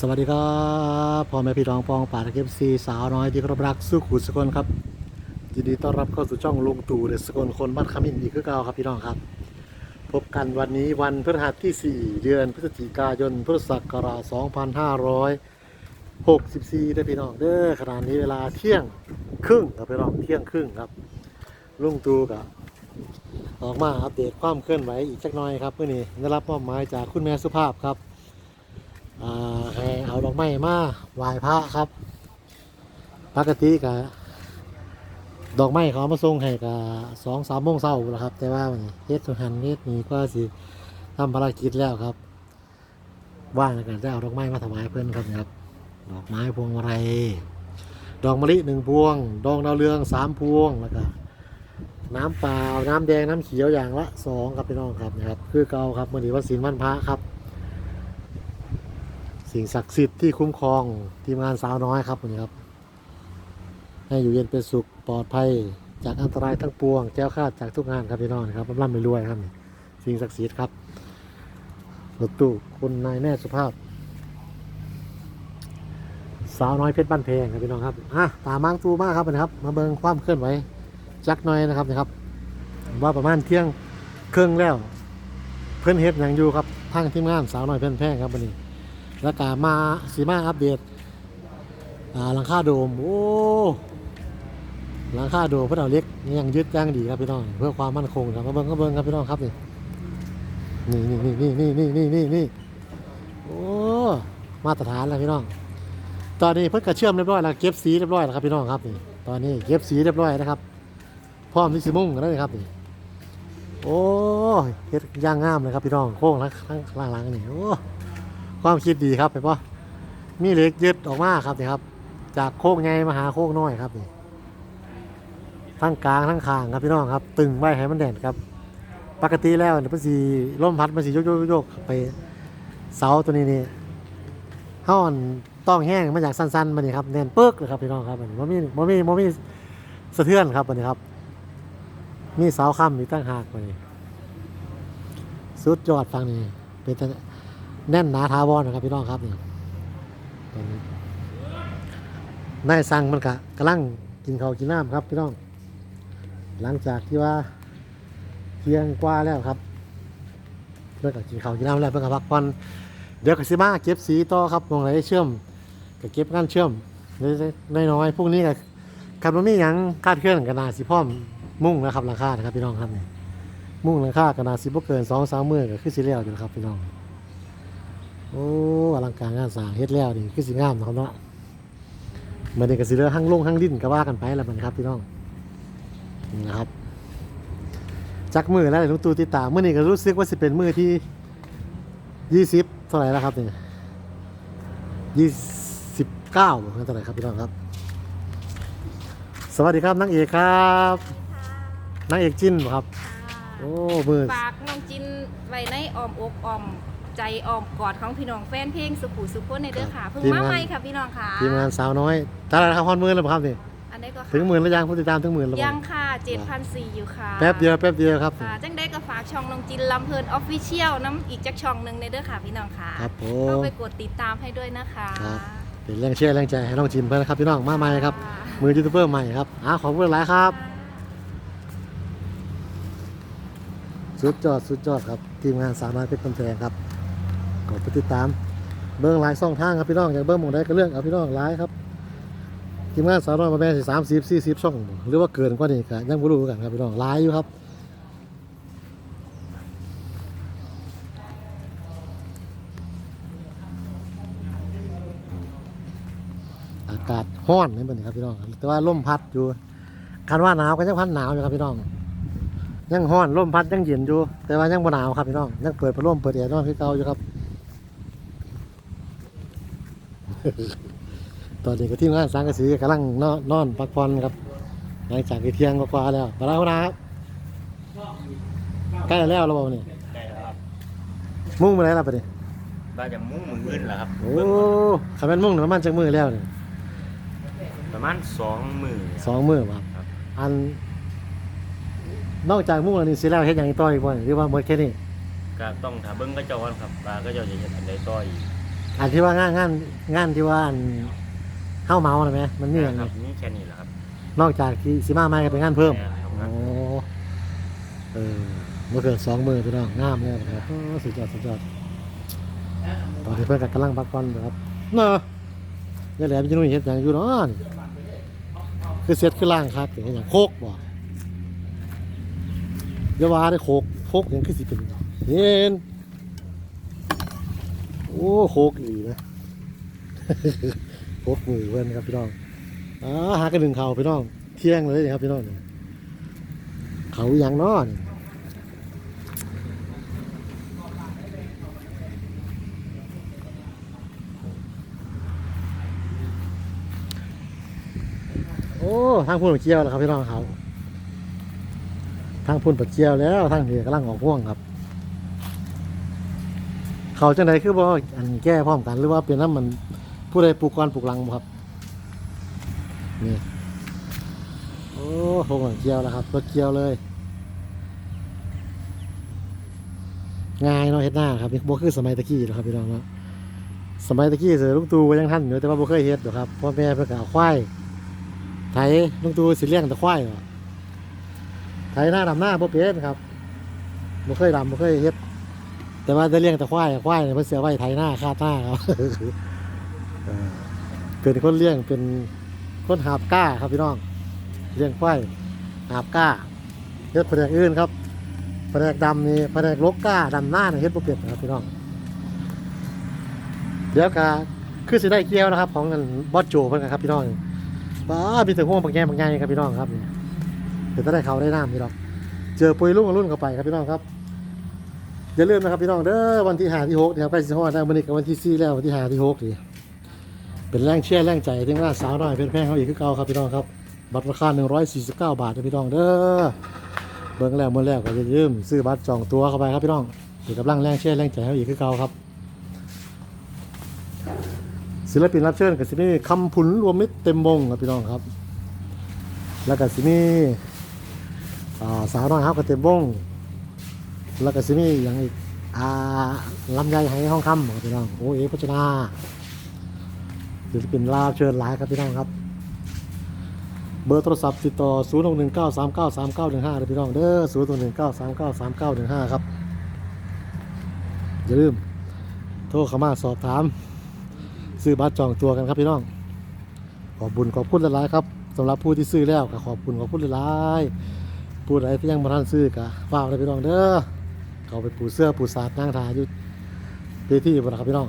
สวัสดีครับพ่อแม่พี่น้องปองป่าตะเก็บซีสาวน้อยที่คารพรักสู้ขุดสกลครับยินดีต้อนรับเข้าสู่ช่องลุงตู่เดสกลคนบ้านขมิ้นอีกคือเก่าครับพี่น้องครับ พบกันวันนี้วันพฤหัสที่ 4 เดือนพฤศจิกายนพุทธศักราช2564ได้อพี่น้องเด้อขณะนี้เวลาเที่ยงครึ่งครับพี่น้องเที่ยงครึ่งครับลุงตู่กับออกมาอัปเดตความเคลื่อนไหวอีกสักหน่อยครับเมื่อนี้ได้รับมอบหมายจากคุณแม่สุภาพครับ เอาดอกไม้มาไหว้พระครับ ปกติกะดอกไม้เขามาส่งให้กะสองสามโมงเช้าแล้วครับ แต่ว่าเฮ็ดสุหันเฮ็ดนี่ก็สิทำภารกิจแล้วครับ ว่างแล้วกันได้เอาดอกไม้มาถวายเพื่อนครับครับ ดอกไม้พวงมาลัยดอกมะลิหนึ่งพวง ดอกดาวเรืองสามพวงแล้วก็น้ำเปล่าน้ำแดงน้ำเขียวอย่างละสองครับพี่น้องครับนะครับ คือเก่าครับมื่อนี้วันศีลวันพระครับ สิ่งศักดิ์สิทธิ์ที่คุ้มครองทีมงานสาวน้อยครับวันนี้ครับ ให้อยู่เย็นเป็นสุขปลอดภัย จากอันตรายทั้งปวงแก้วคาดจากทุกงานครับพี่น้องครับร่ำไปรวยครับสิ่งศักดิ์สิทธิ์ครับรถตู้คุณนายแม่สุภาพ สาวน้อยเพชรบ้านเพงครับพี่น้องครับอะตามมังตูมากครับนะครับ มาเบิงความเคลื่อนไหวจักหน่อยนะครับนะครับ ว่าประมาณเที่ยงครึ่งแล้ว เพื่อนเฮ็ดอย่างอยู่ครับทางทีมงานสาวน้อยเพชรแพงครับวันนี้ แล้วก็มาสีมาอัปเดตหลังคาโดม โอ้หลังคาโดมพื่อเอาเล็กยังยึดย่างดีครับพี่น้องเพื่อความมั่นคงครับมาเบิ้งก็เบิ้งครับพี่น้องครับนี่นี่นี่นี่นี่นี่นี่นี่นี่โอ้มาตรฐานแล้วพี่น้อง ตอนนี้เพิ่งกระเชื่อมเรียบร้อยแล้วเก็บสีเรียบร้อยแล้วครับพี่น้องครับนี่ตอนนี้เก็บสีเรียบร้อยนะครับพร้อมที่สิมุ่งกันแล้วนี่ครับนี่โอ้เฮ็ดย่างงามเลยครับพี่น้องโค้งข้างหลังนี่โอ้ ความคิดดีครับเห็นปะมีเหล็กยึดออกมาครับนี่ครับ จากโค้งใหญ่มาหาโค้งน้อยครับนี่ทั้งกลางทั้งคางครับพี่น้องครับ ตึงไว้ให้มันแด่นครับ ปกติแล้วเนี่ยมันสีลมพัดมันสีโยกโยกโยกไปเสาตัวนี้นี่ห้อนต้องแห้งมาจากสั้นๆมานี่ครับแน่นเปิ๊กเลยครับพี่น้องครับมันบ่มีบ่มีบ่มีสะเทือนครับมันนี้ครับ มีเสาค้ำอีตั้งหากมานี่สุดยอดฟังนี่เป็น แน่นหนาทาวอนนะครับพี่น้องครับนี่ตอนนี้นายสั่งมันกะกำลังกินข้าวกินน้ำครับพี่น้อง หลังจากที่ว่าเที่ยงกว่าแล้วครับเพื่อกับกินข้าวกินน้ำแล้วเพื่อกับพักผ่อนเดี๋ยวก็สิมาเก็บสีต่อครับมองไหนเชื่อมก็เก็บกันเชื่อมน้อยน้อยๆพวกนี้ก็คันว่ามีหยังคาดเคลื่อนกันนาสิพร้อมมุ่งนะครับราคานะครับพี่น้องครับนี่มุ่งราคากันนาสิบ่เกินสองสามมื้อก็คือสิแล้วอยู่นะครับพี่น้อง โอ้อลังการงานสร้างเฮ็ดแล้วนี่คือสิงามนะครับเนาะมันนี่ก็สิเรือหั่งลงหั่งดินก็ว่ากันไปแล้วมันครับพี่น้องนี่นะครับจักมือแล้วลุงตู่ติดตามมื้อนี้ก็รู้สึกว่าสิเป็นมื้อที่ยี่สิบเท่าไหร่แล้วครับนี่ยี่สิบเก้าเท่าไหร่ครับพี่น้องครับ สวัสดีครับนางเอกครับนางเอกจิ้นบ่ครับ โอ้มือฝากน้องจินไว้ในอ้อมอกอ้อม ใจอ้อมกอดของพี่น้องแฟนเพลงสุขุสุขคนในเด้อค่ะ เพิ่งทีมมางานใหม่ค่ะพี่น้องค่ะทีมงานสาวน้อยตาละครับฮอนหมื่นแล้วบ่ครับนี่อันนี้ก็ค่ะถึงหมื่นแล้วยังผู้ติดตามถึงหมื่นแล้วบ่ยังค่ะ7,400อยู่ค่ะแป๊บเดียวแป๊บเดียวครับ ค่ะจังได้ก็ฝากช่องน้องจินลำเพลินออฟฟิเชียลน้ำอีกจักช่องหนึ่งในเด้อค่ะพี่น้องค่ะครับผเข้ามไปกดติดตามให้ด้วยนะคะครับ เป็นแรงเชียร์แรงใจให้น้องจิมเพื่อนนะครับพี่น้องมาใหม่ครับมือยูทูบเบอร์ใหม่ครับอ้าขอบคุณหลายครับ สุดยอดสุดยอดครับ ทีมงานสามน้อยเพชรกำแพงครับ กดไปติดตาม เบิ้งหลายช่องทางครับพี่น้องอยากเบิ้งมองได้ก็เรื่องเอาพี่น้องหลายครับทีมงานสาวน้อยมาแม่สิสามสิบสี่สิบช่อง หรือว่าเกินกว่านี้ก็ยังไม่รู้กันครับพี่น้องหลายอยู่ครับอากาศห้อนนี่เป็นครับพี่น้อง แต่ว่าลมพัดอยู่คันว่าหนาวก็ยังพัดหนาวอยู่ครับพี่น้อง ยังห้อนลมพัดยังเย็นอยู่ แต่ว่ายังบ่หนาวครับพี่น้อง ยังเปิดพัดลมเปิดแอร์นอนคือเก่าอยู่ครับ ตอนนี้ก็ทีมงานสังกะสีกำลังนอนนอนพักผ่อนครับหลังจากที่เที่ยงกว่าๆแล้วไปแล้วนะครับใกล้แล้วเราบอกนี่ได้แล้วครับมุ่งมาแล้วล่ะปะนี่บ้านจะมุ่งมืออื่นเหรอครับโอ้ขับเป็นมุ่งหรือมันจากมือแล้วเนี่ยประมาณสองมือสองมือครับครับอัน นอกจากมุ่งแล้วนี่สิแล้วเฮ็ดหยังอีกต่ออีกบ่หรือว่าหมดแค่นี้ก็ต้องถามเบิ้งก็เจ้าก่อนครับว่าก็เจ้าจะเห็นอันใดต่ออีก อันที่ว่างานงานงานที่ว่าอันเข้าเมาใช่ไหมมันนี่อย่างคไงรับนี่แค่นี้แหละครับนอกจากที่สิมาไม่ก็เป็นงานเพิ่มแค่ครับโอ้เออเมื่อเกินสองมือพี่น้องงามเลยนะครับโอ้สุดยอดสุดยอดตอนนี้เพื่อนก็กำลังพักผ่อนอยู่ครับเนาะนี่แหละพี่นุ่ยเห็ดอย่างอยู่เนาะนี่คือเซ็ตคือล่างครับอย่างอย่างโคกบ่เดี๋ยวว่าได้โคกโคกอย่างคือสิเป็นเห็น โอ้โคกอีนะโคกมือเพื่อนครับพี่น้องอ่าหากันหนึ่งเขาพี่น้อง เที่ยงเลยครับพี่น้องเขาอย่างเนอนโอ้ทางพุ่นปักเจียวแล้วครับพี่น้องเขาทางพุ่นปักเจียวแล้วทางนี้กำลังออกพ่วงครับ เขาจังไดคือบ่อันแก้พร้อมกันหรือว่าเป็นน้ำมันผู้ใดปลูกก่อนปลูกหลังบ่ครับนี่โอ้โหเกี่ยวแล้วครับรถเกี่ยวเลย ง่ายเนาะเฮ็ดหน้าครับบ่คือสมัยตะกี้หรอกครับพี่น้องเนาะสมัยตะกี้เสือลุงตูยังทันอยู่แต่ว่าบ่เคยเฮ็ดหรอกครับพ่อแม่เพิ่นก็เอาควายไถลุงตูสิเลี้ยงแต่ควายว่ะไถหน้าดำหน้าบ่เป็นครับบ่เคยดำบ่เคยเฮ็ด แต่ว่าได้เลี้ยงแต่ควายควายเนี่ยเพิ่นเสียไว้ไถหน้าคาดหน้าครับเออเป็นคนเลี้ยงเป็นคนหาบก้าครับพี่น้อง เลี้ยงควายหาบก้าเฮ็ดแผนกอื่นครับแผนกดำนี่แผนกลกก้าดำหน้าเนี่ยเฮ็ดบ่เป็นนะครับพี่น้องเดี๋ยวก็คือสิได้เกี่ยวนะครับ ของบอสโจเพิ่นครับพี่น้องบ้ามีแต่ห่วงบางแง่บางแง่ครับพี่น้องครับเดี๋ยวจะได้เขาได้น้ำพี่น้องเจอปุยลุ่งกับรุ่นเข้าไปครับพี่น้องครับ อย่าลืมนะครับพี่น้องเด้อวันที่หาที่หกเดี๋ยวใกล้สิฮอดแล้ววันนี้กับวันที่สี่แล้ววันที่หาที่หกนี่เป็นแรงเชียร์แรงใจที่ว่าสาวน้อยเป็นแพงเขาอีกคือเก่าครับพี่น้องครับบัตรราคา149 บาทนะพี่น้องเด้อเบิ่งแล้วเมื่อแล้วก็อย่าลืมซื้อบัตรจองตัวเข้าไปครับพี่น้องเป็นกำลังแรงเชียร์แรงใจเขาอีกคือเก่าครับ ศิลปินรับเชิญกับสิมีคำพุนรวมมิตรเต็มวงครับพี่น้องครับ แล้วก็สิมีอ่สาวน้อยเขาก็เต็มวง แล้วก็สิมีอย่างอีกอ่าลำไยไหห้องคำครับพี่น้องโอ้เอพัชนาศิลปินลาวเชิญหลายครับพี่น้องครับ เบอร์โทรศัพท์ติดต่อ 0 6 1 9 3 9 3 9 1 5เลยพี่น้องเด้อ0 6 1 9 3 9 3 9 1 5 ครับ อย่าลืม โทรเข้ามาสอบถาม ซื้อบัตรจองตัวกันครับพี่น้อง ขอบบุญขอบคุณหลายๆครับสำหรับผู้ที่ซื้อแล้วก็ขอบคุณขอบคุณหลายๆผู้ใดที่ยังบ่ทันซื้อก็ฝากเลยพี่น้องเด้อ เขาไปปูเสื้อปูสาดนั่งทาอยู่เวทีบ่นะครับพี่น้อง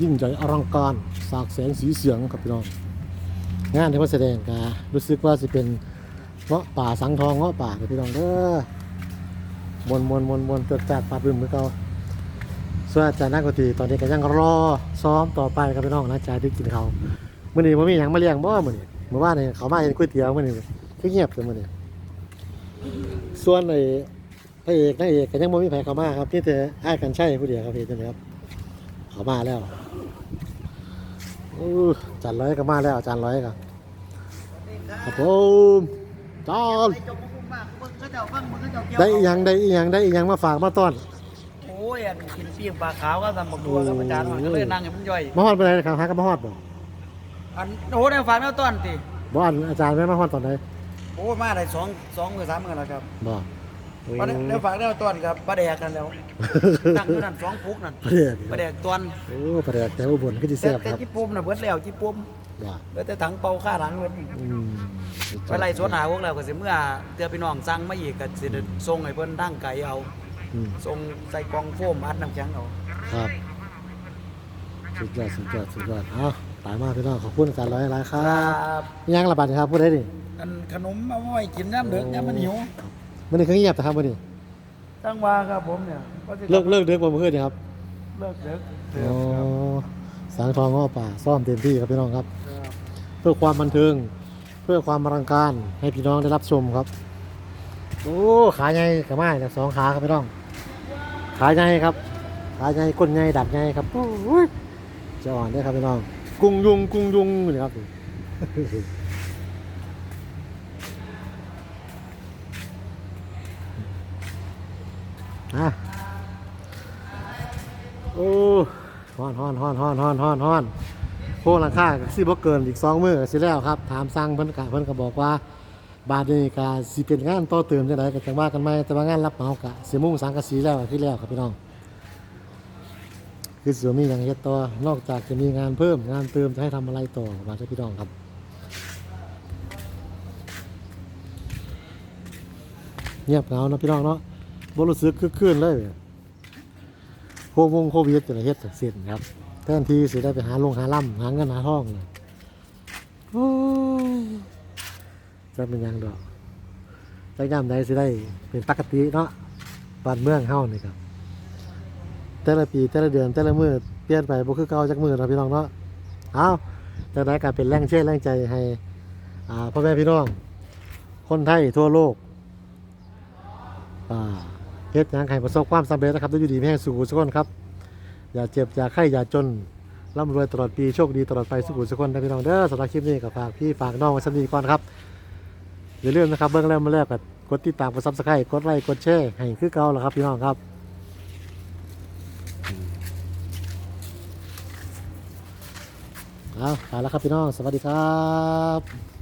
ยิ่งใหญ่อลังการสากแสงสีเสียงครับพี่น้อง งานที่มาแสดงก็รู้สึกว่าสิเป็นเงาะป่าสังทองเงาะป่าครับพี่น้องเด้อมวนมวนมวนมวนจดจัดปาบึมมือเก่าส่วนอาจารย์นักดนตรีตอนนี้ก็ยังรอซ้อมต่อไปครับพี่น้องนะอาจายที่กินเขาวมื้อนี้บ่มีหยังมาเลี้ยงบ่เมื้อนี้เมื่อวานนี่เขามาเห็นก๋วยเตี๋ยวเมื้อนี้คือเงียบเลยเมื้อนี้ ส่วนไอ้พระเอกนางเอกก็ยังบ่มีไผเข้ามาครับที่แต่อ้ายกันใช่ผู้เดียวครับพี่จังครับเขามาแล้วอู้อาจานร้อยก็มาแล้วอาจารย์ร้อยก็ครับผมจอนได้อีหยังได้อีหยังได้อีหยังมาฝากมาต้อนโอ้ยอันกินปิ้งปลาขาวก็ทำบักตัวกับอาจารย์มันก็เลยนั่งให้มันย่อยมาฮอดไปไหนนะครับหากันมาฮอดบ่อันโอ้โหในฝากแนวต้นติบ่อันอาจารย์แม่มาฮอดตอนไหน โอ้ยมาได้สองสองหรือสามมื้อแล้วครับบ่โอ้ย ปลาแนวฝากแนวต้นครับปลาแดกกันแล้วตั้งอยู่นั่นสองปุกนั่นประเดี๋ยวปลาแดกต้นโอ้ประเดี๋ยวแต่อุบลก็สิแต่แซ่บแต่ครับจิปุ่มน่ะเบิดแล้วจิปุ่มบ่เหลือแต่ถังเป่าค่าหลังเบิดอืมไปไล่สวนหาพวกแล้วก็สิเมื่อเตือพี่น้องสั่งมาอีกก็สิได้ส่งให้เพิ่นทางไกลเอาอืมส่งใส่กล่องโฟมอัดน้ำแข็งเอาครับ สุดยอดสุดยอดสุดยอดเอ้าตายมากพี่น้องขอบคุณอาจารย์ร้อยหลายๆคครัรับบยังระบาดครับพูดได้ดิอันขนมเอาไว้กินน้ำเด็กน้ำมันหิวมันนี่คือเงียบแต่ครับมันนี่ตั้งว่าครับผมเนี่ยก็สิเลิกเลิกเด็กบ่เมื่อคืนนี่ครับเลิกเด็กอ๋อสังทองง้อป่าซ่อมเต็มที่ครับพี่น้องครับครับ เพื่อความบันเทิงเพื่อความอลังการให้พี่น้องได้รับชมครับ โอ้ขาใหญ่กับไม้จากสองขาครับพี่น้อง ขาใหญ่ครับ ขาใหญ่ก้นใหญ่ดัดใหญ่ครับโอ้ย จะอ่อนได้ครับพี่น้อง กุ้งยุงกุ้งยุงนี่ครับอะโอ้ฮ้อนฮ้อนฮ้อนฮ้อนฮ้อนฮ้อนฮอนโค้งราคาก็สิบ่เกินอีกสองมือสิแล้วครับ ถามสั่งเพิ่นก็เพิ่นก็บอกว่า บาทนี้ก็สิเป็นงานต่อเติมจังไดก็จังว่ากันใหมแต่ว่างานรับเหมาก็สิมุ่งสังกะสีแล้วก็คือแล้วครับพี่น้อง คือสิบ่มีหยังเฮ็ดต่อนอกจากจะมีงานเพิ่มงานเติมจะให้ทำอะไรต่อบาดเจ้าพี่น้องครับเงียบเหงาเนาะพี่น้องเนาะบ่รู้สึกคึกคืนเลยโควงโควิดจะเฮ็ดเสร็จครับแทนที่สิได้ไปหาลงหาล่ำหาเงินหาทองเลยโอ้ยจะเป็นยังดอกจักยามใดสิได้เป็นปกติเนาะบ้านเมืองเฮานี่ครับ แต่ละปีแต่ละเดือนแต่ละมือเปลี่ยนไปบ่คือเก่าจักมือเนาะพี่น้องเนาะเอาแต่ได้การเป็นแรงเชื่อแรงใจให้อ่าพ่อแม่พี่น้อง คนไทยทั่วโลกอ่าเฮ็ดหยังให้ประสบความสำเร็จนะครับด้วยอยู่ดีมีแห่งสุขสุขคนครับ อย่าเจ็บอย่าไข้อย่าจนร่ำรวยตลอดปีโชคดีตลอดไปสุขสุขคนนะพี่น้องเด้อสำหรับคลิปนี้ก็ฝากพี่ฝากน้องไว้สำนีก่อนครับอย่าลืมนะครับเบื้องแรกมาแลก็กดติดตามกดซับสไครต์กดไลค์กดแชร์ให้คือเก่าแล้วครับพี่น้องครับ เอาไปแล้วครับพี่น้อง สวัสดีครับ